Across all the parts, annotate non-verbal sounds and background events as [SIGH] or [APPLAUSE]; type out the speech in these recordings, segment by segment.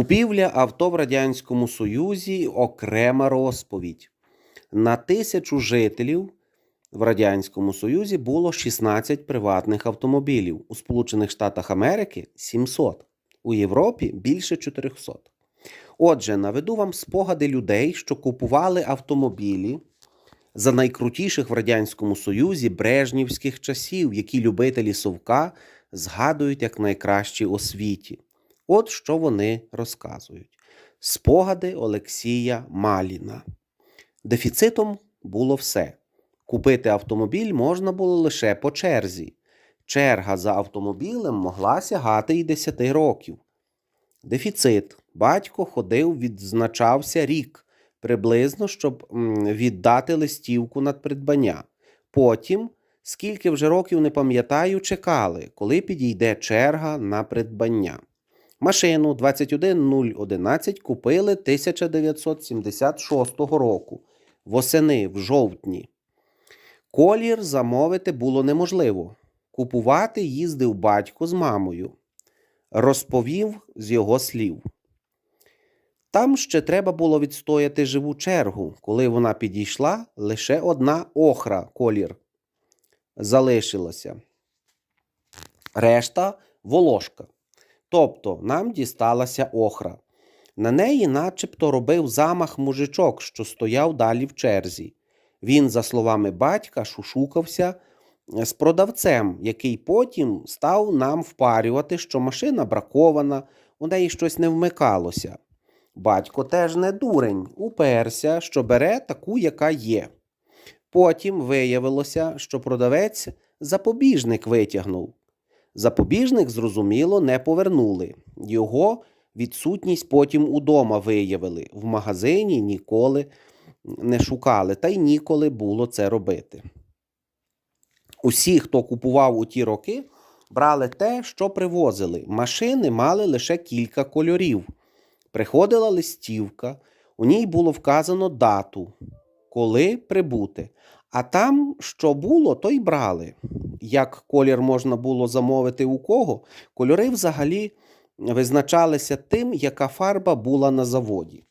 Купівля авто в Радянському Союзі окрема розповідь. На тисячу жителів в Радянському Союзі було 16 приватних автомобілів. У Сполучених Штатах Америки 700, у Європі більше 400. Отже, наведу вам спогади людей, що купували автомобілі за найкрутіших в Радянському Союзі брежнівських часів, які любителі совка згадують як найкращі у світі. От що вони розказують. Спогади Олексія Маліна. Дефіцитом було все. Купити автомобіль можна було лише по черзі. Черга за автомобілем могла сягати й 10 років. Дефіцит. Батько ходив, відзначався рік приблизно, щоб віддати листівку на придбання. Потім, скільки вже років не пам'ятаю, чекали, коли підійде черга на придбання. Машину 21011 купили 1976 року, восени в жовтні. Колір замовити було неможливо. Купувати їздив батько з мамою. Розповів з його слів. Там ще треба було відстояти живу чергу. Коли вона підійшла, лише одна охра колір залишилася. Решта волошка. Тобто нам дісталася охра. На неї начебто робив замах мужичок, що стояв далі в черзі. Він, за словами батька, шушукався з продавцем, який потім став нам впарювати, що машина бракована, у неї щось не вмикалося. Батько теж не дурень, уперся, що бере таку, яка є. Потім виявилося, що продавець запобіжник витягнув. Запобіжник, зрозуміло, не повернули. Його відсутність потім удома виявили. В магазині ніколи не шукали, та й ніколи було це робити. Усі, хто купував у ті роки, брали те, що привозили. Машини мали лише кілька кольорів. Приходила листівка, у ній було вказано дату, коли прибути. А там, що було, то й брали. Як колір можна було замовити у кого, кольори взагалі визначалися тим, яка фарба була на заводі.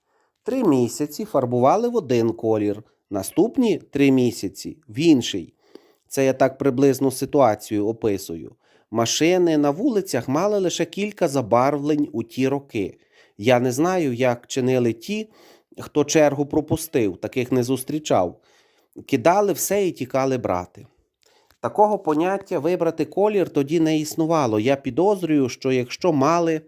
Три місяці фарбували в один колір, наступні три місяці в інший. Це я так приблизно ситуацію описую. Машини на вулицях мали лише кілька забарвлень у ті роки. Я не знаю, як чинили ті, хто чергу пропустив, таких не зустрічав. Кидали все і тікали брати. Такого поняття вибрати колір тоді не існувало. Я підозрюю, що якщо мали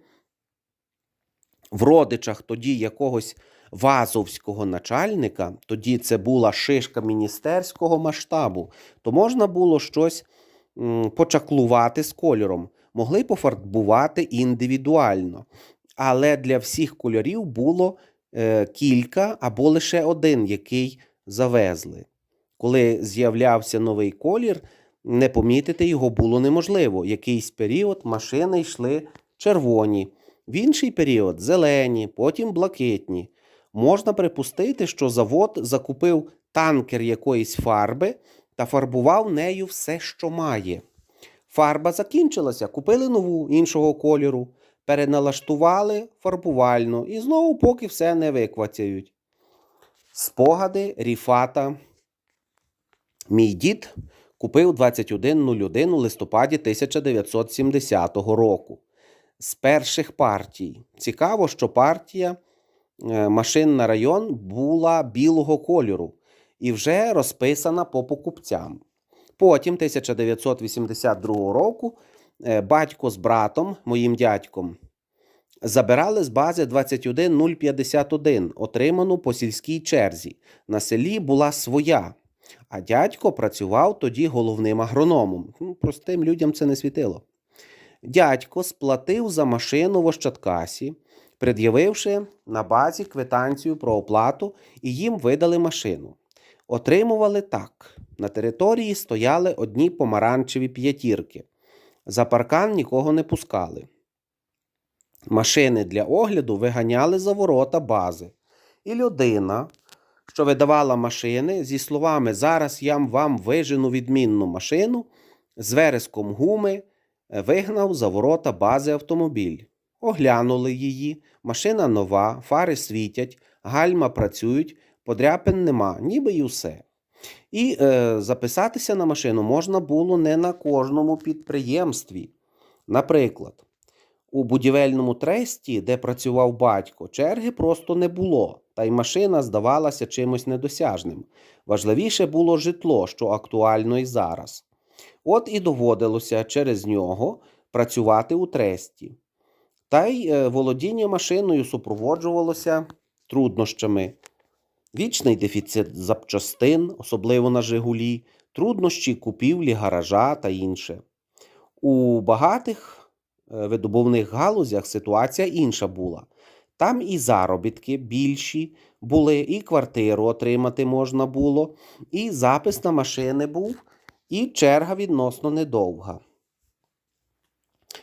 в родичах тоді якогось вазовського начальника, тоді це була шишка міністерського масштабу, то можна було щось почаклувати з кольором, могли пофарбувати індивідуально. Але для всіх кольорів було е, кілька або лише один, який завезли. Коли з'являвся новий колір, не помітити його було неможливо. Якийсь період машини йшли червоні, в інший період зелені, потім блакитні. Можна припустити, що завод закупив танкер якоїсь фарби та фарбував нею все, що має. Фарба закінчилася, купили нову іншого кольору, переналаштували фарбувальну і знову поки все не виквацяють. Спогади Ріфата. Мій дід купив 2101 у листопаді 1970 року. З перших партій. Цікаво, що партія е, машин на район була білого кольору і вже розписана по покупцям. Потім, 1982 року, е, батько з братом, моїм дядьком, забирали з бази 21051, отриману по сільській черзі. На селі була своя. А дядько працював тоді головним агрономом. Ну, Простим людям це не світило. Дядько сплатив за машину в Ощадкасі, пред'явивши на базі квитанцію про оплату, і їм видали машину. Отримували так: на території стояли одні помаранчеві п'ятірки. За паркан нікого не пускали. Машини для огляду виганяли за ворота бази. І людина, що видавала машини, зі словами Зараз я вам вижену відмінну машину, з вереском гуми е, вигнав за ворота бази автомобіль. оглянули її, машина нова, фари світять, гальма працюють, подряпин нема, ніби й усе. І е, записатися на машину можна було не на кожному підприємстві. Наприклад, у будівельному тресті, де працював батько, черги просто не було, та й машина здавалася чимось недосяжним. Важливіше було житло, що актуально і зараз. От і доводилося через нього працювати у тресті. Та й е, володіння машиною супроводжувалося труднощами. Вічний дефіцит запчастин, особливо на Жигулі, труднощі купівлі гаража та інше. У багатих е, видобувних галузях ситуація інша була. Там і заробітки більші були, і квартиру отримати можна було, і запис на машини був, і черга відносно недовга.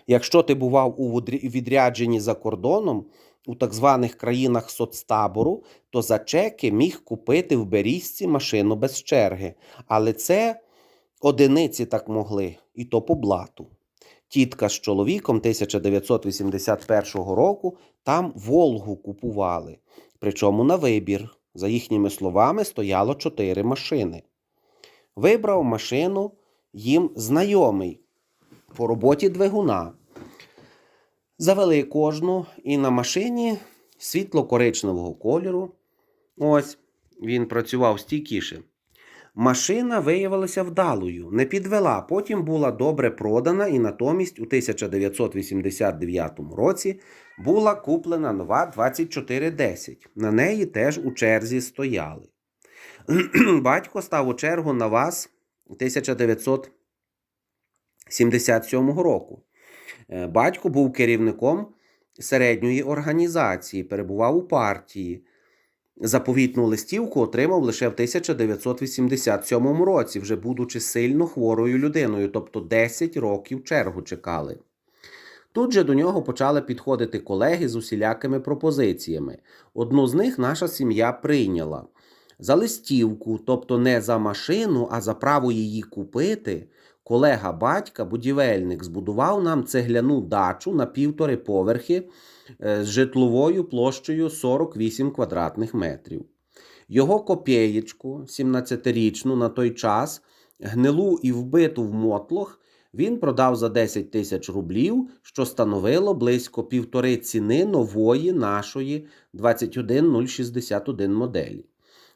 Якщо ти бував у відрядженні за кордоном, у так званих країнах соцтабору, то за чеки міг купити в Берізці машину без черги. Але це одиниці так могли, і то по блату. Тітка з чоловіком 1981 року там Волгу купували. Причому на вибір. За їхніми словами, стояло чотири машини. Вибрав машину їм знайомий по роботі двигуна. Завели кожну, і на машині світло-коричневого кольору. Ось він працював стійкіше. Машина виявилася вдалою, не підвела, потім була добре продана і натомість у 1989 році була куплена нова 2410. На неї теж у черзі стояли. [CLEARS THROAT] Батько став у чергу на ВАЗ 1977 року. Е, Батько був керівником середньої організації, перебував у партії. Заповітну листівку отримав лише в 1987 році, вже будучи сильно хворою людиною, тобто 10 років чергу чекали. Тут же до нього почали підходити колеги з усілякими пропозиціями. Одну з них наша сім'я прийняла. За листівку, тобто не за машину, а за право її купити, колега батька, будівельник, збудував нам цегляну дачу на півтори поверхи е, з житловою площею 48 квадратних метрів. Його копієчку, 17-річну на той час, гнилу і вбиту в мотлох, він продав за 10 тисяч рублів, що становило близько півтори ціни нової нашої 21061 моделі.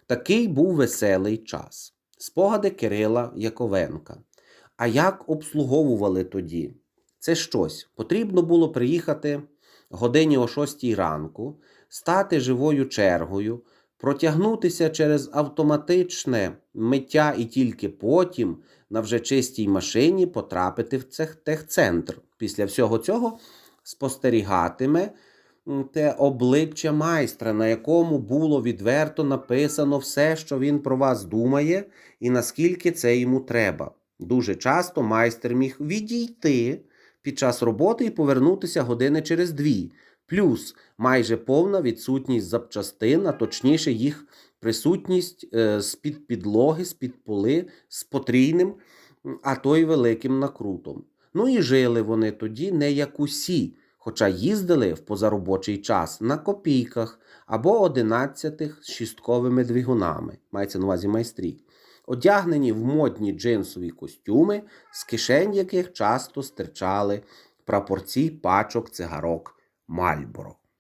Такий був веселий час. Спогади Кирила Яковенка. А як обслуговували тоді? Це щось. Потрібно було приїхати годині о 6 ранку, стати живою чергою, протягнутися через автоматичне миття і тільки потім на вже чистій машині потрапити в техцентр. Після всього цього спостерігатиме те обличчя майстра, на якому було відверто написано все, що він про вас думає, і наскільки це йому треба. Дуже часто майстер міг відійти під час роботи і повернутися години через дві, плюс майже повна відсутність запчастин, а точніше їх присутність е, з-під підлоги, з-під поли, з потрійним, а то й великим накрутом. Ну і жили вони тоді не як усі, хоча їздили в позаробочий час на копійках або одинадцятих з шістковими двигунами, мається на увазі майстрі одягнені в модні джинсові костюми, з кишень яких часто стирчали прапорці пачок цигарок Мальборо.